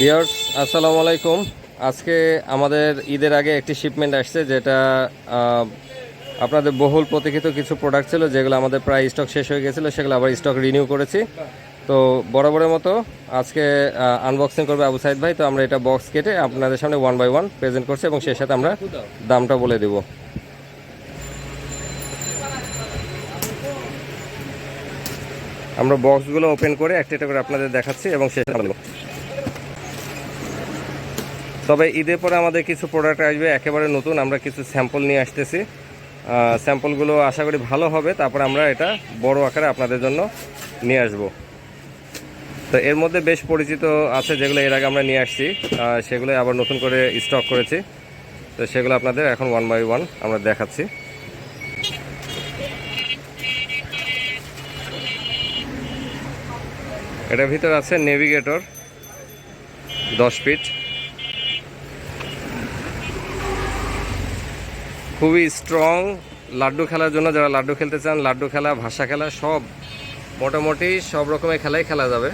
বিয়ার্স আসসালামু আলাইকুম। আজকে আমাদের ঈদের আগে একটি শিপমেন্ট আসছে, যেটা আপনাদের বহুল প্রতীক্ষিত কিছু প্রোডাক্ট ছিল, যেগুলো আমাদের প্রায় স্টক শেষ হয়ে গেছিল, সেগুলো আবার স্টক রিনিউ করেছি। তো বরাবরের মতো আজকে আনবক্সিং করবে আবু সাইদ ভাই, তো আমরা এটা বক্স কেটে আপনাদের সামনে ওয়ান বাই ওয়ান প্রেজেন্ট করছি এবং সেই সাথে আমরা দামটা বলে দেবো। আমরা বক্সগুলো ওপেন করে একটা একটা করে আপনাদের দেখাচ্ছি এবং শেষে তবে ঈদের পরে আমাদের কিছু প্রোডাক্ট আসবে, একেবারে নতুন। আমরা কিছু স্যাম্পল নিয়ে আসতেছি। স্যাম্পলগুলো আশা করি ভালো হবে। তারপর আমরা এটা বড় আকারে আপনাদের জন্য নিয়ে আসব। তো এর মধ্যে বেশ পরিচিত আছে যেগুলো এর আগে আমরা নিয়ে আসছি। সেগুলো আবার নতুন করে স্টক করেছি। তো সেগুলো আপনাদের এখন ওয়ান বাই ওয়ান আমরা দেখাচ্ছি। এটার ভিতরে আছে নেভিগেটর দশ ফিট খুবই স্ট্রং লাড্ডু খেলার জন্য যারা লাড্ডু খেলতে চান, লাড্ডু খেলা, ভাষা খেলা, সব মোটামুটি সব রকমের খেলাই খেলা যাবে।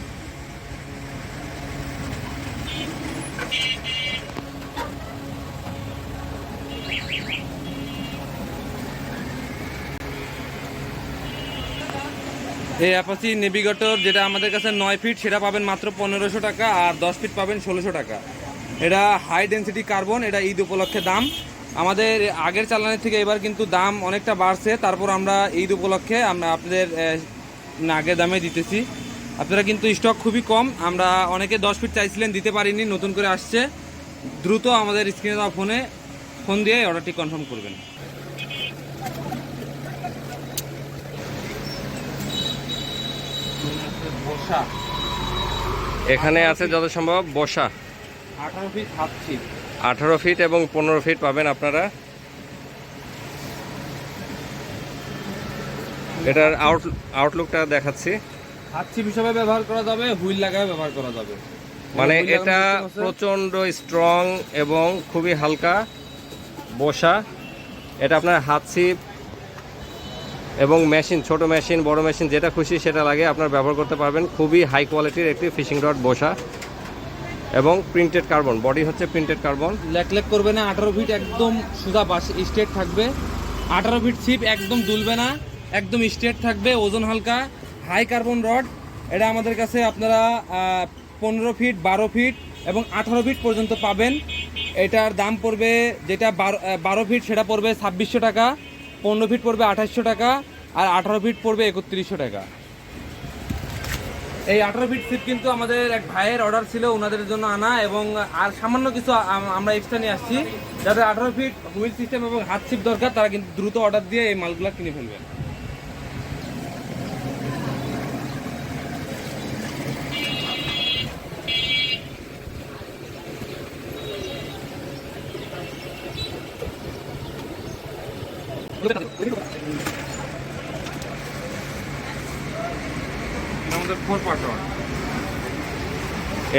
এই অ্যাপাচি নেভিগেটর, যেটা আমাদের কাছে নয় ফিট সেটা পাবেন মাত্র পনেরোশো টাকা আর দশ ফিট পাবেন ষোলোশো টাকা। এটা হাই ডেন্সিটি কার্বন এটা ঈদ উপলক্ষে দাম। আমাদের আগের চালানের থেকে এবার কিন্তু দাম অনেকটা বাড়ছে। তারপর আমরা ঈদ উপলক্ষে আমরা আপনাদের আগের দামে দিতেছি। আপনারা কিন্তু স্টক খুবই কম। আমরা অনেকে দশ ফিট চাইছিলেন দিতে পারিনি নতুন করে আসছে। দ্রুত আমাদের স্ক্রিনে দেওয়া ফোনে ফোন দিয়ে অর্ডারটি কনফার্ম করবেন। বসা এখানে আছে যত সম্ভব বসা। আঠারো ফিট হাফ ফিট আঠারো ফিট এবং পনেরো ফিট পাবেন আপনারা। এটার আউট আউটলুকটা দেখাচ্ছি। হাত ছিপ হিসাবে ব্যবহার করা যাবে হুইল লাগায় ব্যবহার করা যাবে। মানে এটা প্রচণ্ড স্ট্রং এবং খুবই হালকা বসা। এটা আপনার হাত ছিপ এবং মেশিন ছোট মেশিন বড় মেশিন যেটা খুশি সেটা লাগে আপনার ব্যবহার করতে পারবেন। খুবই হাই কোয়ালিটির একটি ফিশিং রড বসা। এবং প্রিন্টেড কার্বন বডি হচ্ছে প্রিন্টেড কার্বন লেক লেক করবে না, আঠারো ফিট একদম সুদা বাস স্ট্রেট থাকবে। আঠারো ফিট ছিপ একদম দুলবে না, একদম স্ট্রেট থাকবে, ওজন হালকা। হাই কার্বন রড এটা আমাদের কাছে আপনারা পনেরো ফিট বারো ফিট এবং আঠারো ফিট পর্যন্ত পাবেন। এটার দাম পড়বে, যেটা বারো ফিট সেটা পড়বে ছাব্বিশশো টাকা, পনেরো ফিট পড়বে আঠাশশো টাকা, আর আঠারো ফিট পড়বে একত্রিশশো টাকা। এই আঠারো ফিট সিট কিন্তু আমাদের এক ভাইয়ের অর্ডার ছিল ওনাদের জন্য আনা এবং আর সামান্য কিছু আমরা এক্সট্রা নিয়ে আসছি। যাদের আঠারো ফিট হুইল সিস্টেম এবং হাত সিপ দরকার, তারা কিন্তু দ্রুত অর্ডার দিয়ে এই মালগুলো কিনে ফেলবেন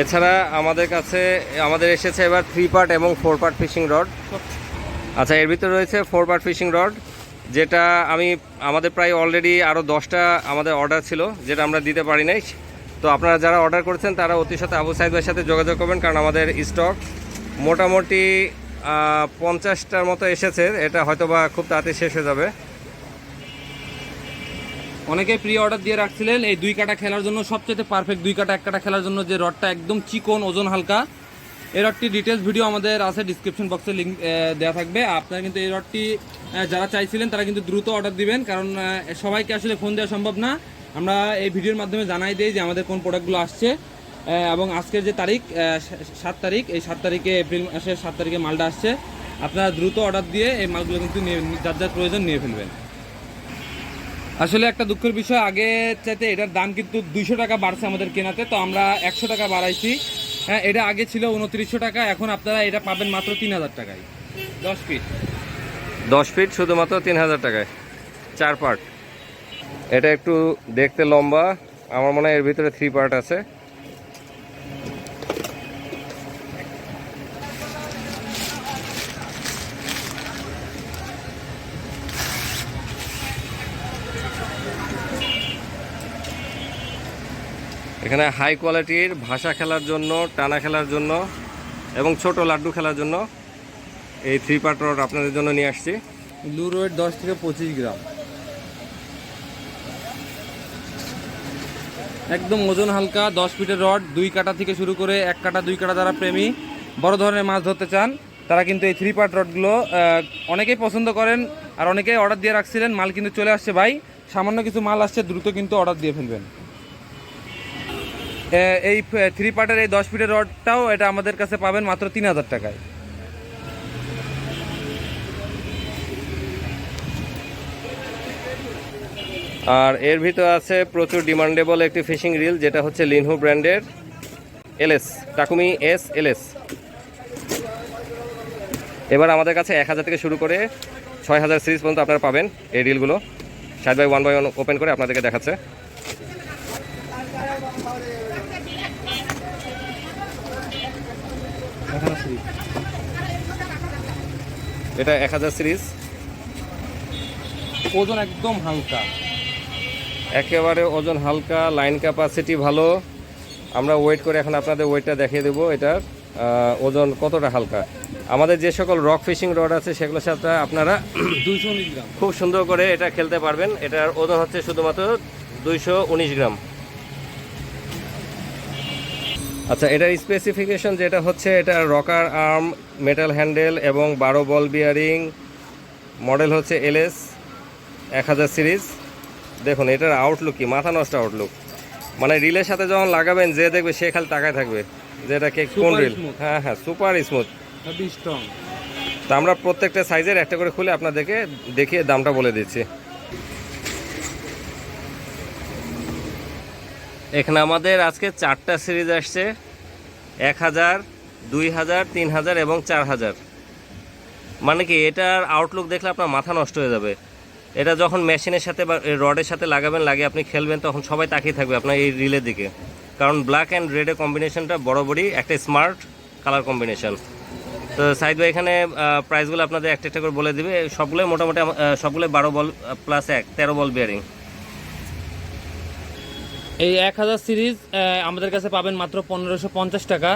এছাড়া আমাদের কাছে, আমাদের এসেছে এবার থ্রি পার্ট এবং ফোর পার্ট ফিশিং রড আচ্ছা এর ভিতরে রয়েছে ফোর পার্ট ফিশিং রড যেটা আমি, আমাদের প্রায় অলরেডি আরও দশটা আমাদের অর্ডার ছিল, যেটা আমরা দিতে পারি নাই। তো আপনারা যারা অর্ডার করেছেন, তারা অতি সাথে আবু সাইদ ভাইয়ের সাথে যোগাযোগ করবেন, কারণ আমাদের স্টক মোটামুটি পঞ্চাশটার মতো এসেছে। এটা হয়তো বা খুব তাড়াতাড়ি শেষ হয়ে যাবে। অনেকে প্রি অর্ডার দিয়ে রাখছিলেন এই দুই কাটা খেলার জন্য সবচেয়ে পারফেক্ট দুই কাটা, এক কাটা খেলার জন্য যে রডটা একদম চিকন, ওজন হালকা। এই রডটি ডিটেলস ভিডিও আমাদের আছে ডিসক্রিপশন বক্সে লিঙ্ক দেওয়া থাকবে। আপনারা কিন্তু এই রডটি যারা চাইছিলেন তারা কিন্তু দ্রুত অর্ডার দিবেন, কারণ সবাইকে আসলে ফোন দেওয়া সম্ভব না। আমরা এই ভিডিওর মাধ্যমে জানাই দিই যে আমাদের কোন প্রোডাক্টগুলো আসছে এবং আজকের যে তারিখ সাত তারিখ, এই সাত তারিখে এপ্রিল মাসের সাত তারিখে মালটা আসছে। আপনারা দ্রুত অর্ডার দিয়ে এই মালগুলো কিন্তু যার যার প্রয়োজন নিয়ে ফেলবেন। আসলে একটা দুঃখের বিষয়, আগে চাইতে এটার দাম কিন্তু দুইশো টাকা বাড়ছে আমাদের কেনাতে, তো আমরা একশো টাকা বাড়াইছি। হ্যাঁ এটা আগে ছিল উনত্রিশশো টাকা, এখন আপনারা এটা পাবেন মাত্র তিন হাজার টাকায়। দশ ফিট দশ ফিট শুধুমাত্র তিন হাজার টাকায়। চার পার্ট এটা একটু দেখতে লম্বা, আমার মনে হয় এর ভিতরে থ্রি পার্ট আছে। এখানে হাই কোয়ালিটির ভাষা খেলার জন্য, টানা খেলার জন্য এবং ছোট লাড্ডু খেলার জন্য এই থ্রি পার্ট রড আপনাদের জন্য নিয়ে আসছি। লুর ওয়েট দশ থেকে পঁচিশ গ্রাম। একদম ওজন হালকা, দশ ফিটের রড দুই কাটা থেকে শুরু করে এক কাটা, দুই কাটা যারা প্রেমী, বড় ধরনের মাছ ধরতে চান, তারা কিন্তু এই থ্রি পার্ট রডগুলো অনেকেই পছন্দ করেন আর অনেকেই অর্ডার দিয়ে রাখছিলেন, মাল কিন্তু চলে আসছে ভাই। সামান্য কিছু মাল আসছে, দ্রুত কিন্তু অর্ডার দিয়ে ফেলবেন। এই থ্রি পার্টের এই দশ ফিটের রডটাও এটা আমাদের কাছে পাবেন মাত্র তিন হাজার টাকায়। আর এর ভিতর আছে প্রচুর ডিমান্ডেবল একটি ফিশিং রিল যেটা হচ্ছে লিনহু ব্র্যান্ডের এলএস টাকুমি এস এলএস এবার আমাদের কাছে এক হাজার থেকে শুরু করে ছয় হাজার সিরিজ পর্যন্ত আপনারা পাবেন এই রিলগুলো side by one by one open করে আপনাদেরকে দেখাচ্ছে। এটা এক হাজার সিরিজ ওজন একদম হালকা। একেবারে ওজন হালকা লাইন ক্যাপাসিটি ভালো। আমরা ওয়েট করে এখন আপনাদের ওয়েটটা দেখিয়ে দেবো। এটার ওজন কতটা হালকা। আমাদের যে সকল রক ফিশিং রড আছে সেগুলোর সাথে আপনারা দুইশো উনিশ গ্রাম। খুব সুন্দর করে এটা খেলতে পারবেন। এটার ওজন হচ্ছে শুধুমাত্র দুইশো উনিশ গ্রাম। আচ্ছা এটার স্পেসিফিকেশন যেটা হচ্ছে এটা রকার আর্ম মেটাল হ্যান্ডেল এবং বারো বল বিয়ারিং মডেল হচ্ছে এলএস এক হাজার সিরিজ দেখুন এটার আউটলুক কি? মাথা নষ্ট আউটলুক মানে রিলের সাথে যখন লাগাবেন যে দেখবে সে খালি তাকায় থাকবে। যে এটা কে কোন রিল হ্যাঁ হ্যাঁ সুপার স্মুথ স্ট্রং তা আমরা প্রত্যেকটা সাইজের একটা করে খুলে আপনাদেরকে দেখিয়ে দামটা বলে দিচ্ছি। এখানে আমাদের আজকে চারটা সিরিজ আসছে। এক হাজার, দুই হাজার, তিন হাজার এবং চার হাজার। মানে কি, এটার আউটলুক দেখলে আপনার মাথা নষ্ট হয়ে যাবে। এটা যখন মেশিনের সাথে বা রডের সাথে লাগাবেন লাগে আপনি খেলবেন, তখন সবাই তাকিয়ে থাকবে আপনার এই রিলের দিকে। কারণ ব্ল্যাক অ্যান্ড রেডের কম্বিনেশনটা বরাবরই একটা স্মার্ট কালার কম্বিনেশন তো সাইদ ভাই এখানে প্রাইসগুলো আপনাদের একটা একটা করে বলে দিবে। সবগুলোই মোটামুটি সবগুলোই বারো বল প্লাস এক, তেরো বল বিয়ারিং এই এক হাজার সিরিজ আমাদের কাছে পাবেন মাত্র পনেরোশো পঞ্চাশ টাকা।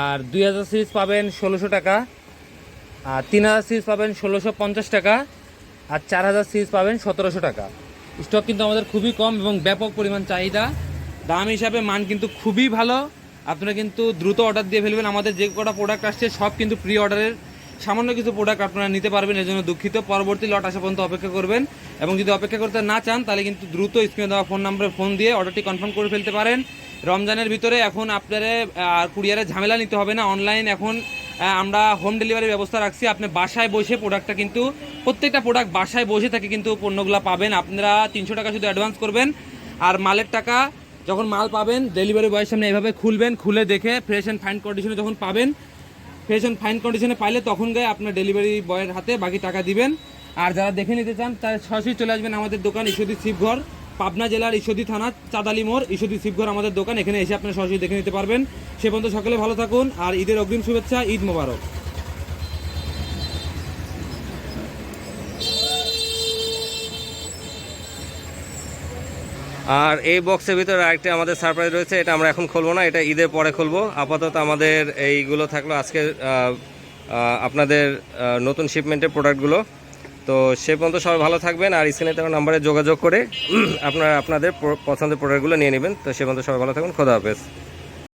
আর দুই হাজার সিরিজ পাবেন ষোলোশো টাকা। আর তিন হাজার সিরিজ পাবেন ষোলোশো পঞ্চাশ টাকা। আর চার হাজার সিরিজ পাবেন সতেরোশো টাকা। স্টক কিন্তু আমাদের খুবই কম এবং ব্যাপক পরিমাণ চাহিদা। দাম হিসাবে মান কিন্তু খুবই ভালো। আপনারা কিন্তু দ্রুত অর্ডার দিয়ে ফেলবেন। আমাদের যে কটা প্রোডাক্ট আসছে, সব কিন্তু প্রি অর্ডারের সামান্য কিছু প্রোডাক্ট আপনারা নিতে পারবেন, এর জন্য দুঃখিত। পরবর্তী লট আসা পর্যন্ত অপেক্ষা করবেন এবং যদি অপেক্ষা করতে না চান, তাহলে কিন্তু দ্রুত স্ক্রিনে দেওয়া ফোন নাম্বারে ফোন দিয়ে অর্ডারটি কনফার্ম করে ফেলতে পারেন। রমজানের ভিতরে এখন আপনারা আর কুরিয়ারের ঝামেলা নিতে হবে না। অনলাইন এখন আমরা হোম ডেলিভারির ব্যবস্থা রাখছি। আপনি বাসায় বসে প্রোডাক্টটা কিন্তু, প্রত্যেকটা প্রোডাক্ট বাসায় বসে থেকে কিন্তু পণ্যগুলো পাবেন। আপনারা তিনশো টাকা শুধু অ্যাডভান্স করবেন। আর মালের টাকা যখন মাল পাবেন ডেলিভারি বয়ের সামনে এভাবে খুলবেন, খুলে দেখে ফ্রেশ অ্যান্ড ফাইন কন্ডিশনে যখন পাবেন অ্যান্ড ফাইন কন্ডিশনে পাইলে তখন গায়ে আপনার ডেলিভারি বয়ের হাতে বাকি টাকা দিবেন। আর যারা দেখে নিতে চান, তারা সরাসরি চলে আসবেন আমাদের দোকান ঈশ্বরদী শিবঘর, পাবনা জেলার ঈশ্বরদী থানা, চাঁদালি মোড়, ঈশ্বরদী শিবঘর আমাদের দোকান। এখানে এসে আপনারা সরাসরি দেখে নিতে পারবেন। সে পর্যন্ত সকলে ভালো থাকুন, আর ঈদের অগ্রিম শুভেচ্ছা, ঈদ মোবারক। আর এই বক্সের ভিতরে আরেকটি আমাদের সারপ্রাইজ রয়েছে, এটা আমরা এখন খুলবো না, এটা ঈদের পরে খুলবো। আপাতত আমাদের এইগুলো থাকল আজকে আপনাদের নতুন শিপমেন্টের প্রোডাক্টগুলো তো সে পর্যন্ত সবাই ভালো থাকবেন, আর স্ক্রিনে তার নাম্বারে যোগাযোগ করে আপনারা আপনাদের পছন্দের প্রোডাক্টগুলো নিয়ে নেবেন। তো সে পর্যন্ত সবাই ভালো থাকবেন খোদা হাফেজ।